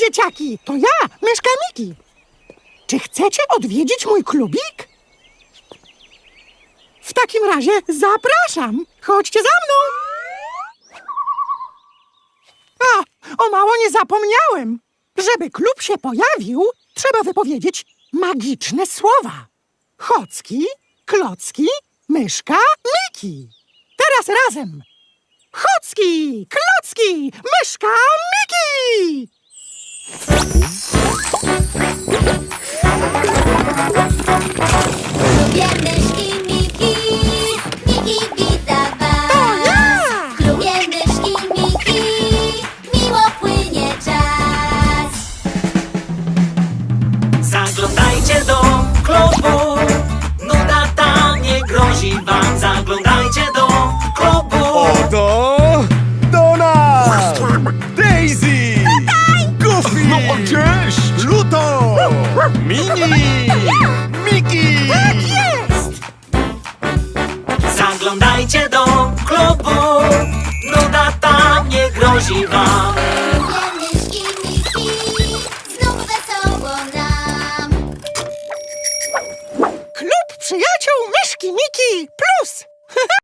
dzieciaki! To ja, myszka Miki. Czy chcecie odwiedzić mój klubik? W takim razie zapraszam. Chodźcie za mną. O, o mało nie zapomniałem. Żeby klub się pojawił, trzeba wypowiedzieć magiczne słowa. Chocki, klocki, myszka, Miki. Teraz razem. Chocki, klocki, myszka, Miki! Mini! Miki! Tak jest! Zaglądajcie do klubu, nuda tam nie grozi wam. Janeczki, Miki, znów wesoło nam. Klub Przyjaciół Myszki Miki Plus!